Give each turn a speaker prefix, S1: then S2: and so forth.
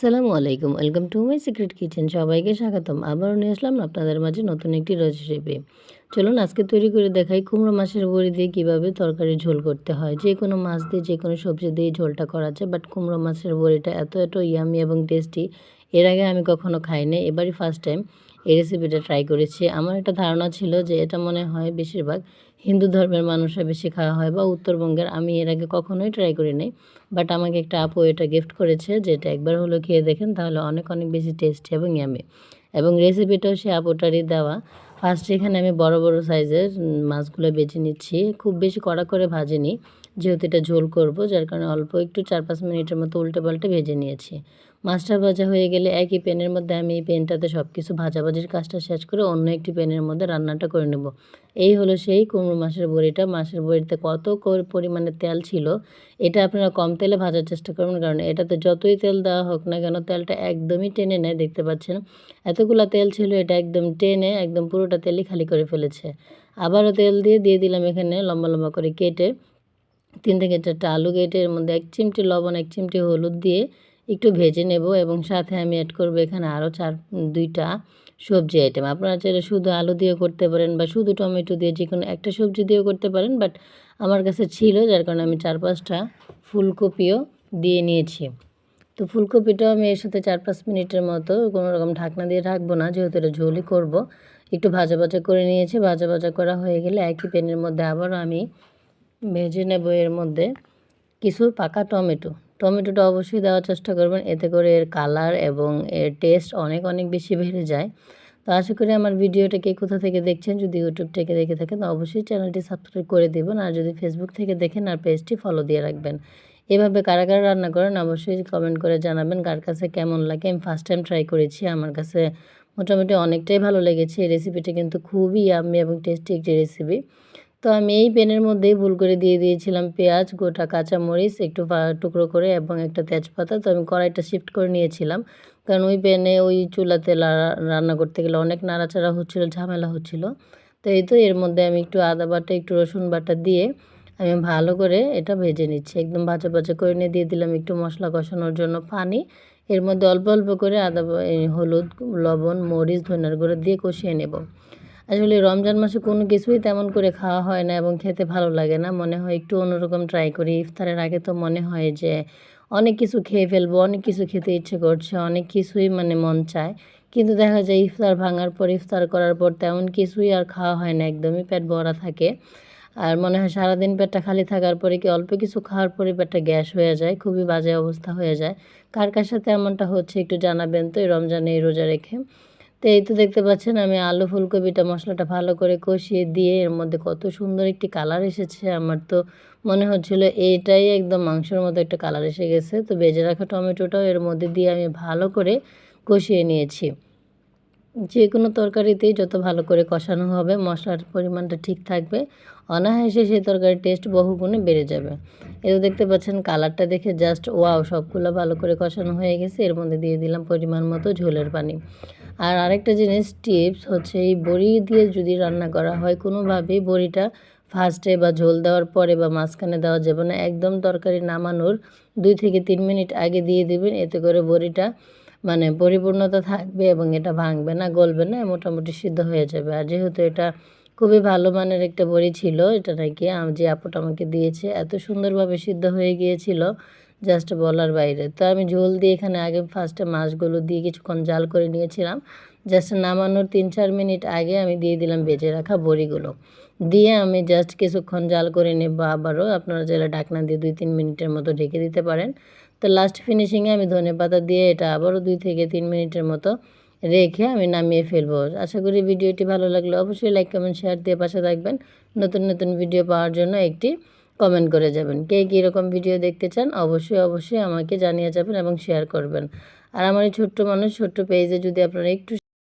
S1: আসসালামু আলাইকুম। Welcome to my secret kitchen সবাইকে স্বাগতম। আবারও নিয়ে আসলাম আপনাদের মাঝে নতুন একটি রেসিপি। চলুন আজকে তৈরি করে দেখাই কুমড়ো মাছের বড়ি দিয়ে কীভাবে তরকারি ঝোল করতে হয়। যে কোনো মাছ দিয়ে, যে কোনো সবজি দিয়ে ঝোলটা করা যায় বাট কুমড়ো মাছের বড়িটা এত এত ইয়ামি এবং টেস্টি এর আগে আমি কখনো খাইনি। এবারই ফার্স্ট টাইম এই রেসিপিটা ট্রাই করেছি। আমার একটা ধারণা ছিল যে এটা মনে হয় বেশিরভাগ হিন্দু ধর্মের মানুষরা বেশি খাওয়া হয় বা উত্তরবঙ্গের, আমি এর আগে কখনোই ট্রাই করি নাই বাট আমাকে একটা আপু এটা গিফট করেছে যেটা একবার হলো খেয়ে দেখেন তাহলে অনেক অনেক বেশি টেস্টি এবং ইয়ামি এবং রেসিপিটাও সে আপুটারই দেওয়া। ফার্স্ট এখানে আমি বড় বড় সাইজের মাছগুলো বেছে নিচ্ছি। খুব বেশি কড়া করে ভাজিনি। যেহেতু এটা ঝোল করব, যার কারণে অল্প একটু চার পাঁচ মিনিটের মতো উল্টে পাল্টে ভেজে নিয়েছি। মাছটা ভাজা হয়ে গেলে একই প্যানের মধ্যে আমি এই প্যানটাতে সব কিছু ভাজাভাজির কাজটা শেষ করে অন্য একটি প্যানের মধ্যে রান্নাটা করে নেব। এই হলো সেই কুমড়ো মাছের বড়িটা। মাছের বড়িতে কত পরিমাণে তেল ছিল, এটা আপনারা কম তেলে ভাজার চেষ্টা করবেন, কারণ এটাতে যতই তেল দেওয়া হোক না কেন তেলটা একদমই টেনে নেয়, দেখতে পাচ্ছেন? এতগুলো তেল ছিল, এটা একদম টেনে একদম পুরোটা তেলই খালি করে ফেলেছে। আবারও তেল দিয়ে দিয়ে দিলাম এখানে লম্বা লম্বা করে কেটে তিন থেকে চারটা আলু কেটে এর মধ্যে এক চিমটি লবণ, এক চিমটি হলুদ দিয়ে একটু ভেজে নেব এবং সাথে আমি অ্যাড করব এখানে আরও চার, দুইটা সবজি আইটেম আপনারা চাইলে শুধু আলু দিয়ে করতে পারেন বা শুধু টমেটো দিয়ে যে কোনো একটা সবজি দিয়েও করতে পারেন বাট আমার কাছে ছিল, যার কারণে আমি চার পাঁচটা ফুলকপিও দিয়ে নিয়েছি। তো ফুলকপিটাও আমি এর সাথে চার পাঁচ মিনিটের মতো কোনো রকম ঢাকনা দিয়ে রাখব না, যেহেতু এটা ঝোলই করব। একটু ভাজা ভাজা করে নিয়েছি, ভাজা ভাজা করা হয়ে গেলে একই প্যানের মধ্যে আবারও আমি ভেজে নেব এর মধ্যে কিছু পাকা টমেটো। টমেটোটা অবশ্যই দেওয়ার চেষ্টা করবেন, এতে করে এর কালার এবং এর টেস্ট অনেক অনেক বেশি বেড়ে যায়। তো আশা করি আমার ভিডিওটা কে কোথা থেকে দেখছেন, যদি ইউটিউব থেকে দেখে থাকেন অবশ্যই চ্যানেলটি সাবস্ক্রাইব করে দেবেন। আর যদি ফেসবুক থেকে দেখেন, আর পেজটি ফলো দিয়ে রাখবেন। এভাবে কারা কারা রান্না করেন, অবশ্যই কমেন্ট করে জানাবেন, কার কাছে কেমন লাগে। আমি ফার্স্ট টাইম ট্রাই করেছি, আমার কাছে মোটামুটি অনেকটাই ভালো লেগেছে। এই রেসিপিটা কিন্তু খুবই আমি এবং টেস্টি একটি রেসিপি তো আমি এই প্যানের মধ্যেই ভুল করে দিয়ে দিয়েছিলাম পেঁয়াজ, গোটা কাঁচামরিচ একটু টুকরো করে এবং একটা তেজপাতা। তো আমি কড়াইটা শিফট করে নিয়েছিলাম। কারণ ওই প্যানে ওই চুলাতে রান্না করতে গেলে অনেক নাড়াচাড়া হচ্ছিল, ঝামেলা হচ্ছিল। তো এই তো এর মধ্যে আমি একটু আদা বাটা, একটু রসুন বাটা দিয়ে আমি ভালো করে এটা ভেজে নিচ্ছি। একদম ভাজা ভাজা করে নিয়ে দিয়ে দিলাম একটু মশলা কষানোর জন্য পানি। এর মধ্যে অল্প অল্প করে আদা হলুদ, লবণ, মরিচ, ধনিয়ার গুঁড়ো দিয়ে কষিয়ে নেব। আসলে রমজান মাসে কোনো কিছুই তেমন করে খাওয়া হয় না এবং খেতে ভালো লাগে না। মনে হয় একটু অন্যরকম ট্রাই করি। ইফতারের আগে তো মনে হয় যে অনেক কিছু খেয়ে ফেলব, অনেক কিছু খেতে ইচ্ছে করছে, অনেক কিছুই মানে মন চায়। কিন্তু দেখা যায় ইফতার ভাঙার পর, ইফতার করার পর তেমন কিছুই আর খাওয়া হয় না, একদমই পেট ভরা থাকে। আর মনে হয় সারাদিন পেটটা খালি থাকার পরে কি অল্প কিছু খাওয়ার পরে পেটটা গ্যাস হয়ে যায়, খুবই বাজে অবস্থা হয়ে যায়। কার কার সাথে এমনটা হচ্ছে একটু জানাবেন তো এই রমজানে এই রোজা রেখে? তো এই তো দেখতে পাচ্ছেন, আমি আলু, ফুলকপিটা, মশলাটা ভালো করে কষিয়ে দিয়ে এর মধ্যে কত সুন্দর একটি কালার এসেছে। আমার তো মনে হচ্ছিল এইটাই একদম মাংসের মতো একটা কালার এসে গেছে। তো বেজে রাখা টমেটোটাও এর মধ্যে দিয়ে আমি ভালো করে কষিয়ে নিয়েছি। যে কোনো তরকারিতেই যত ভালো করে কষানো হবে, মশলার পরিমাণটা ঠিক থাকবে, অনায়াসে সেই তরকারির টেস্ট বহুগুণে বেড়ে যাবে। এও দেখতে পাচ্ছেন, কালারটা দেখে জাস্ট ওয়াও, সবগুলো ভালো করে কষানো হয়ে গেছে। এর মধ্যে দিয়ে দিলাম পরিমাণ মতো ঝোলের পানি। আর আরেকটা জিনিস টিপস হচ্ছে, এই বড়ি দিয়ে যদি রান্না করা হয়, কোনোভাবেই বড়িটা ফার্স্টে বা ঝোল দেওয়ার পরে বা মাঝখানে দেওয়া যাবে না। একদম তরকারি নামানোর দুই থেকে তিন মিনিট আগে দিয়ে দেবেন, এতে করে বড়িটা মানে পরিপূর্ণতা থাকবে এবং এটা ভাঙবে না, গলবে না, মোটামুটি সিদ্ধ হয়ে যাবে। আর যেহেতু এটা খুবই ভালো মানের একটা বড়ি ছিল, এটা নাকি যে আপুটা আমাকে দিয়েছে, এত সুন্দরভাবে সিদ্ধ হয়ে গিয়েছিল জাস্ট বলার বাইরে। তো আমি ঝোল দিয়ে এখানে আগে ফার্স্টে মাছগুলো দিয়ে কিছুক্ষণ জাল করে নিয়েছিলাম। জাস্ট নামানোর তিন চার মিনিট আগে আমি দিয়ে দিলাম বেজে রাখা বড়িগুলো। দিয়ে আমি জাস্ট কিছুক্ষণ জাল করে নেব আবারও। আপনারা চাইলে ডাকনা দিয়ে দুই তিন মিনিটের মতো ঢেকে দিতে পারেন। তো লাস্ট ফিনিশিংয়ে আমি ধনে পাতা দিয়ে এটা আবারও দুই থেকে তিন মিনিটের মতো রেখে আমি নামিয়ে ফেলব। আশা করি ভিডিওটি ভালো লাগলে। অবশ্যই লাইক কমেন্ট শেয়ার দিয়ে পাশে থাকবেন। নতুন নতুন ভিডিও পাওয়ার জন্য একটি কমেন্ট করে যাবেন। কে কীরকম ভিডিও দেখতে চান, অবশ্যই অবশ্যই আমাকে জানিয়ে যাবেন এবং শেয়ার করবেন। আর আমার এই ছোট্ট মানুষ, ছোট্ট পেজে যদি আপনারা একটু